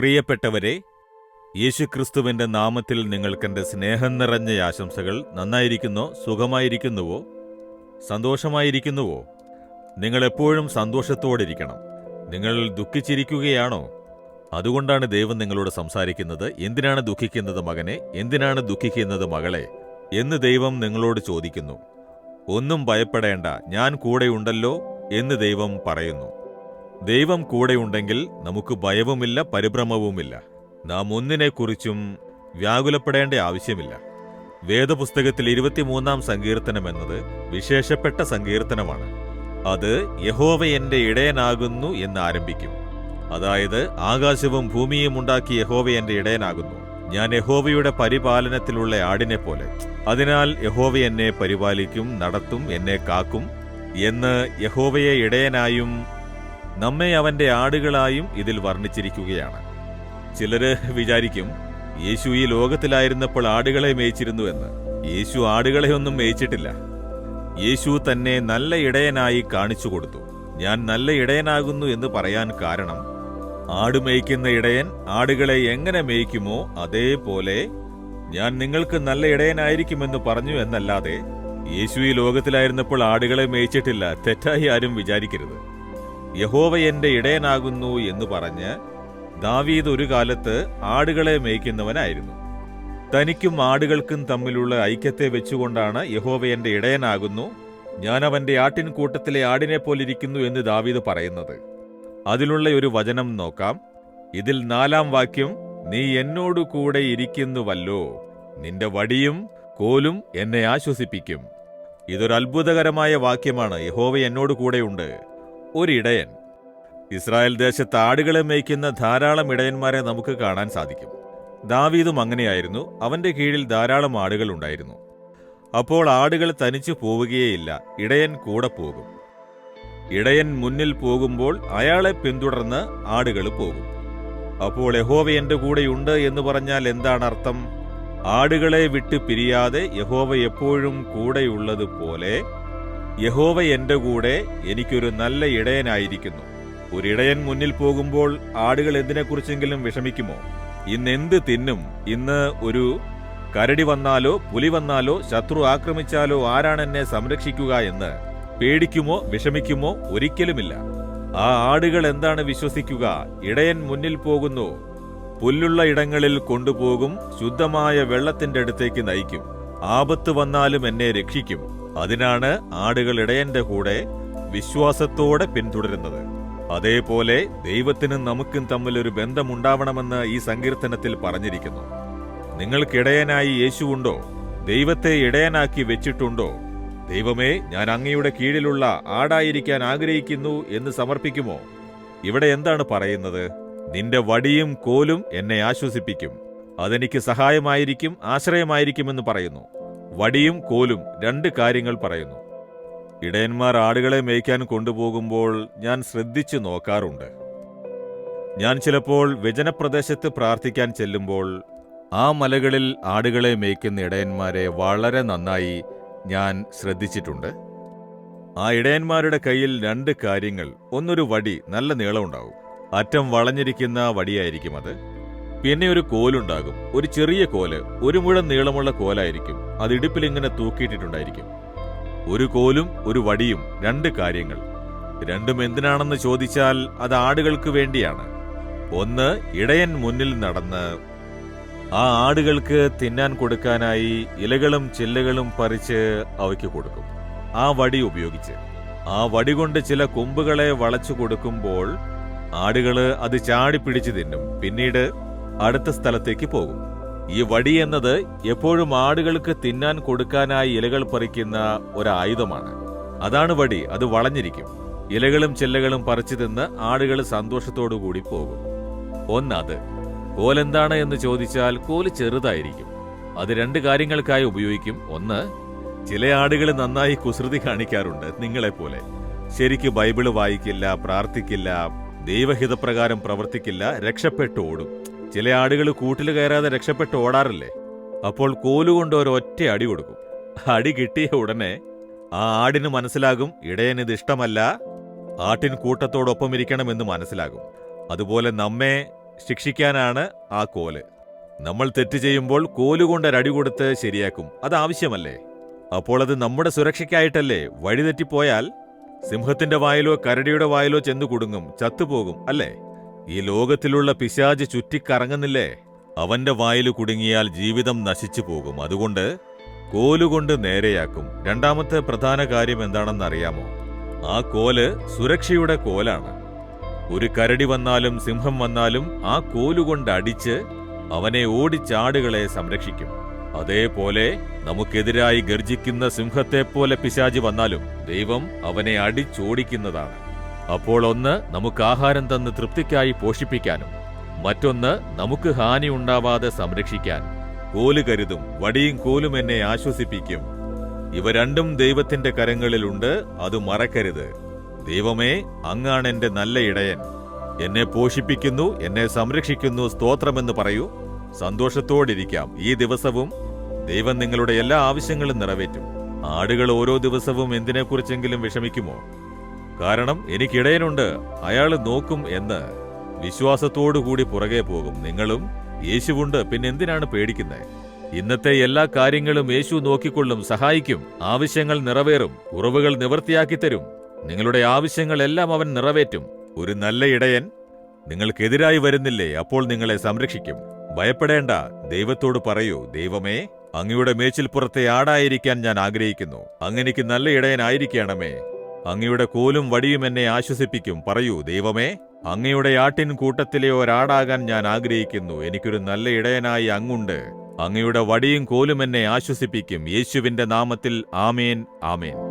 പ്രിയപ്പെട്ടവരെ യേശുക്രിസ്തുവിന്റെ നാമത്തിൽ നിങ്ങൾക്കെന്റെ സ്നേഹം നിറഞ്ഞ ആശംസകൾ നന്നായിരിക്കുന്നോ? സുഖമായിരിക്കുന്നുവോ? സന്തോഷമായിരിക്കുന്നുവോ? നിങ്ങൾ എപ്പോഴും സന്തോഷത്തോടിരിക്കണം. നിങ്ങൾ ദുഃഖിച്ചിരിക്കുകയാണോ? അതുകൊണ്ടാണ് ദൈവം നിങ്ങളോട് സംസാരിക്കുന്നത് എന്തിനാണ് ദുഃഖിക്കുന്നത് മകനെ? എന്തിനാണ് ദുഃഖിക്കുന്നത് മകളെ? എന്ന് ദൈവം നിങ്ങളോട് ചോദിക്കുന്നു. ഒന്നും ഭയപ്പെടേണ്ട ഞാൻ കൂടെയുണ്ടല്ലോ എന്ന് ദൈവം പറയുന്നു. ദൈവം കൂടെയുണ്ടെങ്കിൽ നമുക്ക് ഭയവുമില്ല പരിഭ്രമവുമില്ല. നാം ഒന്നിനെക്കുറിച്ചും വ്യാകുലപ്പെടേണ്ട ആവശ്യമില്ല. വേദപുസ്തകത്തിൽ ഇരുപത്തിമൂന്നാം സങ്കീർത്തനം എന്നത് വിശേഷപ്പെട്ട സങ്കീർത്തനമാണ്. അത് യഹോവ എന്റെ ഇടയനാകുന്നു എന്ന് ആരംഭിക്കും. അതായത് ആകാശവും ഭൂമിയും ഉണ്ടാക്കി യഹോവ എന്റെ ഇടയനാകുന്നു. ഞാൻ യഹോവയുടെ പരിപാലനത്തിലുള്ള ആടിനെ പോലെ. അതിനാൽ യഹോവ എന്നെ പരിപാലിക്കും നടത്തും എന്നെ കാക്കും എന്ന് യഹോവയെ ഇടയനായും നമ്മെ അവന്റെ ആടുകളായും ഇതിൽ വർണിച്ചിരിക്കുകയാണ്. ചിലര് വിചാരിക്കും യേശു ഈ ലോകത്തിലായിരുന്നപ്പോൾ ആടുകളെ മേയിച്ചിരുന്നു എന്ന്. യേശു ആടുകളെ ഒന്നും മേയിച്ചിട്ടില്ല. യേശു തന്നെ നല്ല ഇടയനായി കാണിച്ചു കൊടുത്തു. ഞാൻ നല്ല ഇടയനാകുന്നു എന്ന് പറയാൻ കാരണം ആട് മേയ്ക്കുന്ന ഇടയൻ ആടുകളെ എങ്ങനെ മേയ്ക്കുമോ അതേപോലെ ഞാൻ നിങ്ങൾക്ക് നല്ല ഇടയനായിരിക്കുമെന്ന് പറഞ്ഞു എന്നല്ലാതെ യേശു ഈ ലോകത്തിലായിരുന്നപ്പോൾ ആടുകളെ മേയിച്ചിട്ടില്ല തെറ്റായി ആരും വിചാരിക്കരുത്. യഹോവ എന്റെ ഇടയനാകുന്നു എന്ന് പറഞ്ഞ് ദാവീദ് ഒരു കാലത്ത് ആടുകളെ മേയ്ക്കുന്നവനായിരുന്നു. തനിക്കും ആടുകൾക്കും തമ്മിലുള്ള ഐക്യത്തെ വെച്ചുകൊണ്ടാണ് യഹോവ എന്റെ ഇടയനാകുന്നു ഞാൻ അവന്റെ ആട്ടിൻകൂട്ടത്തിലെ ആടിനെ പോലിരിക്കുന്നു എന്ന് ദാവീദ് പറയുന്നത്. അതിലുള്ള ഒരു വചനം നോക്കാം. ഇതിൽ നാലാം വാക്യം നീ എന്നോടു കൂടെ ഇരിക്കുന്നുവല്ലോ. നിന്റെ വടിയും കോലും എന്നെ ആശ്വസിപ്പിക്കും. ഇതൊരു അത്ഭുതകരമായ വാക്യമാണ്. യഹോവ എന്നോട് കൂടെയുണ്ട്. ഒരിടയൻ ഇസ്രായേൽ ദേശത്ത് ആടുകളെ മേയ്ക്കുന്ന ധാരാളം ഇടയന്മാരെ നമുക്ക് കാണാൻ സാധിക്കും. ദാവീദും അങ്ങനെയായിരുന്നു. അവന്റെ കീഴിൽ ധാരാളം ആടുകൾ ഉണ്ടായിരുന്നു. അപ്പോൾ ആടുകൾ തനിച്ചു പോവുകയേയില്ല. ഇടയൻ കൂടെ പോകും. ഇടയൻ മുന്നിൽ പോകുമ്പോൾ അയാളെ പിന്തുടർന്ന് ആടുകൾ പോകും. അപ്പോൾ യഹോവ എന്റെ കൂടെയുണ്ട് എന്ന് പറഞ്ഞാൽ എന്താണ് അർത്ഥം? ആടുകളെ വിട്ട് പിരിയാതെ യഹോവ എപ്പോഴും കൂടെയുള്ളതുപോലെ യഹോവ എന്റെ കൂടെ എനിക്കൊരു നല്ല ഇടയനായിരിക്കുന്നു. ഒരിടയൻ മുന്നിൽ പോകുമ്പോൾ ആടുകൾ എന്തിനെക്കുറിച്ചെങ്കിലും വിഷമിക്കുമോ? ഇന്ന് എന്ത് തിന്നും? ഇന്ന് ഒരു കരടി വന്നാലോ പുലി വന്നാലോ ശത്രു ആക്രമിച്ചാലോ ആരാണ് എന്നെ സംരക്ഷിക്കുക എന്ന് പേടിക്കുമോ വിഷമിക്കുമോ? ഒരിക്കലുമില്ല. ആ ആടുകൾ എന്താണ് വിശ്വസിക്കുക? ഇടയൻ മുന്നിൽ പോകുന്നു. പുല്ലുള്ള ഇടങ്ങളിൽ കൊണ്ടുപോകും ശുദ്ധമായ വെള്ളത്തിന്റെ അടുത്തേക്ക് നയിക്കും. ആപത്ത് വന്നാലും എന്നെ രക്ഷിക്കും. അതിനാണ് ആടുകൾ ഇടയന്റെ കൂടെ വിശ്വാസത്തോടെ പിന്തുടരുന്നത്. അതേപോലെ ദൈവത്തിനും നമുക്കും തമ്മിൽ ഒരു ബന്ധമുണ്ടാവണമെന്ന് ഈ സങ്കീർത്തനത്തിൽ പറഞ്ഞിരിക്കുന്നു. നിങ്ങൾക്കിടയനായി യേശുവുണ്ടോ ദൈവത്തെ ഇടയനാക്കി വെച്ചിട്ടുണ്ടോ? ദൈവമേ ഞാൻ അങ്ങയുടെ കീഴിലുള്ള ആടായിരിക്കാൻ ആഗ്രഹിക്കുന്നു എന്ന് സമർപ്പിക്കുമോ? ഇവിടെ എന്താണ് പറയുന്നത്? നിന്റെ വടിയും കോലും എന്നെ ആശ്വസിപ്പിക്കും. അതെനിക്ക് സഹായമായിരിക്കും ആശ്രയമായിരിക്കുമെന്ന് പറയുന്നു. വടിയും കോലും രണ്ട് കാര്യങ്ങൾ പറയുന്നു. ഇടയന്മാർ ആടുകളെ മേയ്ക്കാൻ കൊണ്ടുപോകുമ്പോൾ ഞാൻ ശ്രദ്ധിച്ചു നോക്കാറുണ്ട്. ഞാൻ ചിലപ്പോൾ വ്യജനപ്രദേശത്ത് പ്രാർത്ഥിക്കാൻ ചെല്ലുമ്പോൾ ആ മലകളിൽ ആടുകളെ മേയ്ക്കുന്ന ഇടയന്മാരെ വളരെ നന്നായി ഞാൻ ശ്രദ്ധിച്ചിട്ടുണ്ട്. ആ ഇടയന്മാരുടെ കയ്യിൽ രണ്ട് കാര്യങ്ങൾ. ഒന്നൊരു വടി നല്ല നീളമുണ്ടാവും. അറ്റം വളഞ്ഞിരിക്കുന്ന വടിയായിരിക്കും അത്. പിന്നെ ഒരു കോലുണ്ടാകും. ഒരു ചെറിയ കോൽ ഒരു മുഴം നീളമുള്ള കോലായിരിക്കും. അത് ഇടുപ്പിൽ ഇങ്ങനെ തൂക്കിയിട്ടിട്ടുണ്ടായിരിക്കും. ഒരു കോലും ഒരു വടിയും രണ്ട് കാര്യങ്ങൾ. രണ്ടും എന്തിനാണെന്ന് ചോദിച്ചാൽ അത് ആടുകൾക്ക് വേണ്ടിയാണ്. ഒന്ന് ഇടയൻ മുന്നിൽ നടന്ന് ആ ആടുകൾക്ക് തിന്നാൻ കൊടുക്കാനായി ഇലകളും ചില്ലകളും പറിച്ച് അവയ്ക്ക് കൊടുക്കും. ആ വടി ഉപയോഗിച്ച്. ആ വടി കൊണ്ട് ചില കൊമ്പുകളെ വളച്ചു കൊടുക്കുമ്പോൾ ആടുകൾ അത് ചാടി പിടിച്ചു തിന്നും. പിന്നീട് അടുത്ത സ്ഥലത്തേക്ക് പോകും. ഈ വടി എന്നത് എപ്പോഴും ആടുകൾക്ക് തിന്നാൻ കൊടുക്കാനായി ഇലകൾ പറിക്കുന്ന ഒരായുധമാണ്. അതാണ് വടി അത് വളഞ്ഞിരിക്കും. ഇലകളും ചെല്ലകളും പറിച്ചു തിന്ന് ആടുകൾ സന്തോഷത്തോടു കൂടി പോകും ഒന്നത് കോലെന്താണ് എന്ന് ചോദിച്ചാൽ കോൽ ചെറുതായിരിക്കും. അത് രണ്ട് കാര്യങ്ങൾക്കായി ഉപയോഗിക്കും. ഒന്ന് ചില ആടുകൾ നന്നായി കുസൃതി കാണിക്കാറുണ്ട് നിങ്ങളെപ്പോലെ. ശരിക്ക് ബൈബിൾ വായിക്കില്ല പ്രാർത്ഥിക്കില്ല ദൈവഹിതപ്രകാരം പ്രവർത്തിക്കില്ല രക്ഷപ്പെട്ടു ഓടും. ചില ആടുകൾ കൂട്ടിൽ കയറാതെ രക്ഷപ്പെട്ട് ഓടാറില്ലേ? അപ്പോൾ കോലുകൊണ്ട് ഒരൊറ്റ അടി കൊടുക്കും. അടി കിട്ടിയ ഉടനെ ആ ആടിന് മനസ്സിലാകും ഇടയനിത് ഇഷ്ടമല്ല. ആട്ടിൻ കൂട്ടത്തോടൊപ്പം ഇരിക്കണമെന്ന് മനസ്സിലാകും. അതുപോലെ നമ്മെ ശിക്ഷിക്കാനാണ് ആ കോൽ. നമ്മൾ തെറ്റ് ചെയ്യുമ്പോൾ കോലുകൊണ്ട് ഒരടി കൊടുത്ത് ശരിയാക്കും. അത് ആവശ്യമല്ലേ? അപ്പോൾ അത് നമ്മുടെ സുരക്ഷയ്ക്കായിട്ടല്ലേ? വഴിതെറ്റിപ്പോയാൽ സിംഹത്തിന്റെ വായിലോ കരടിയുടെ വായിലോ ചെന്ന് കുടുങ്ങും ചത്തുപോകും അല്ലേ? ഈ ലോകത്തിലുള്ള പിശാജ് ചുറ്റിക്കറങ്ങുന്നില്ലേ? അവന്റെ വായിൽ കുടുങ്ങിയാൽ ജീവിതം നശിച്ചു പോകും. അതുകൊണ്ട് കോലുകൊണ്ട് നേരെയാക്കും. രണ്ടാമത്തെ പ്രധാന കാര്യം എന്താണെന്നറിയാമോ? ആ കോൽ സുരക്ഷയുടെ കോലാണ്. ഒരു കരടി വന്നാലും സിംഹം വന്നാലും ആ കോലുകൊണ്ട് അടിച്ച് അവനെ ഓടിച്ചാടുകളെ സംരക്ഷിക്കും. അതേപോലെ നമുക്കെതിരായി ഗർജിക്കുന്ന സിംഹത്തെപ്പോലെ പിശാജി വന്നാലും ദൈവം അവനെ അടിച്ചോടിക്കുന്നതാണ്. അപ്പോൾ ഒന്ന് നമുക്ക് ആഹാരം തന്ന് തൃപ്തിക്കായി പോഷിപ്പിക്കാനും മറ്റൊന്ന് നമുക്ക് ഹാനി ഉണ്ടാവാതെ സംരക്ഷിക്കാൻ. കോൽ കരുതും വടിയും കോലും എന്നെ ആശ്വസിപ്പിക്കും. ഇവ രണ്ടും ദൈവത്തിന്റെ കരങ്ങളിലുണ്ട് അത് മറക്കരുത്. ദൈവമേ അങ്ങാണ് എന്റെ നല്ല ഇടയൻ. എന്നെ പോഷിപ്പിക്കുന്നു എന്നെ സംരക്ഷിക്കുന്നു സ്തോത്രമെന്ന് പറയൂ. സന്തോഷത്തോടിരിക്കാം. ഈ ദിവസവും ദൈവം നിങ്ങളുടെ എല്ലാ ആവശ്യങ്ങളും നിറവേറ്റും. ആടുകൾ ഓരോ ദിവസവും എന്തിനെക്കുറിച്ചെങ്കിലും വിഷമിക്കുമോ? കാരണം എനിക്കിടയനുണ്ട് അയാൾ നോക്കും എന്ന്. വിശ്വാസത്തോടുകൂടി പുറകെ പോകും. നിങ്ങളും യേശുവുണ്ട്. പിന്നെ എന്തിനാണ് പേടിക്കുന്നത് ഇന്നത്തെ എല്ലാ കാര്യങ്ങളും യേശു നോക്കിക്കൊള്ളും സഹായിക്കും. ആവശ്യങ്ങൾ നിറവേറും. കുറവുകൾ നിവൃത്തിയാക്കി തരും നിങ്ങളുടെ ആവശ്യങ്ങളെല്ലാം അവൻ നിറവേറ്റും. ഒരു നല്ല ഇടയൻ നിങ്ങൾക്കെതിരായി വരുന്നില്ലേ? അപ്പോൾ നിങ്ങളെ സംരക്ഷിക്കും. ഭയപ്പെടേണ്ട. ദൈവത്തോട് പറയൂ ദൈവമേ അങ്ങയുടെ മേച്ചിൽപ്പുറത്തെ ആടായിരിക്കാൻ ഞാൻ ആഗ്രഹിക്കുന്നു. അങ്ങനെക്ക് നല്ല ഇടയനായിരിക്കണമേ. അങ്ങയുടെ കോലും വടിയും എന്നെ ആശ്വസിപ്പിക്കും. പറയൂ ദൈവമേ അങ്ങയുടെ ആട്ടിൻ കൂട്ടത്തിലെ ഒരാടാകാൻ ഞാൻ ആഗ്രഹിക്കുന്നു. എനിക്കൊരു നല്ല ഇടയനായി അങ്ങുണ്ട്. അങ്ങയുടെ വടിയും കോലും എന്നെ ആശ്വസിപ്പിക്കും. യേശുവിന്റെ നാമത്തിൽ ആമേൻ ആമേൻ.